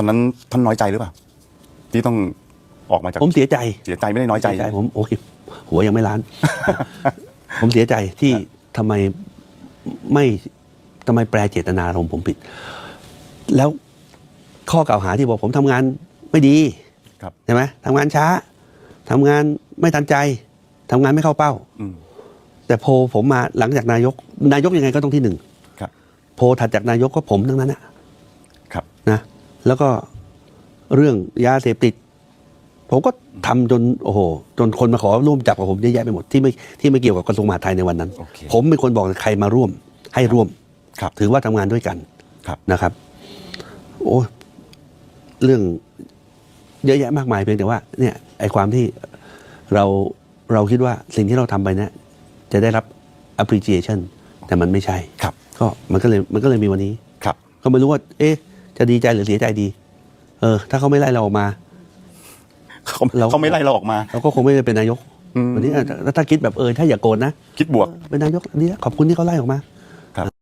อนนั้นท่านน้อยใจหรือเปล่าที่ต้องออกมาจากผมเสียใจเสียใจไม่ได้น้อยใจ เสีผมโอเคหัวยังไม่ล้าน ผมเสียใจที่ทำไมไม่ทำไมแปลเจตนาของผมผิด แล้วข้อกล่าวหาที่บอกผมทำงานไม่ดีครับ ใช่ไหมทำงานช้าทำงานไม่ทันใจทำงานไม่เข้าเป้า อืม แต่โพลผมมาหลังจากนายก นายกยังไงก็ต้องที่หนึ่งครับ โพลถัดจากนายกก็ผมทั้งนั้นนะครับ นะ แล้วก็เรื่องยาเสพติด ผมก็ทำจนโอ้โหจนคนมาขอร่วมจับกับผมเยอะแยะไปหมดที่ไม่ที่ไม่เกี่ยวกับกระทรวงมหาดไทยในวันนั้นโอเคผมเป็นคนบอกใครมาร่วมให้ร่วมครับถือว่าทำงานด้วยกันครับนะครับ โอ้ยเรื่องเยอะแยะมากมายเพียงแต่ว่า เนี่ยไอความที่เราเราคิดว่าสิ่งที่เราทำไปเนี่ยจะได้รับ appreciation แต่มันไม่ใช่ครับ ก็มันก็เลยมันก็เลยมีวันนี้ครับ ก็ไม่รู้ว่า เอ๊ะ จะดีใจหรือเสียใจดี เออ ถ้าเขาไม่ไล่เราออกมา เขาเรา เขาไม่ไล่เราออกมา เราก็คงไม่ได้เป็นนายกอืม วันนี้เออถ้าถ้าคิดแบบเออถ้าอย่าโกรธนะคิดบวก เป็นนายกดีแล้วขอบคุณที่เขาไล่ออกมา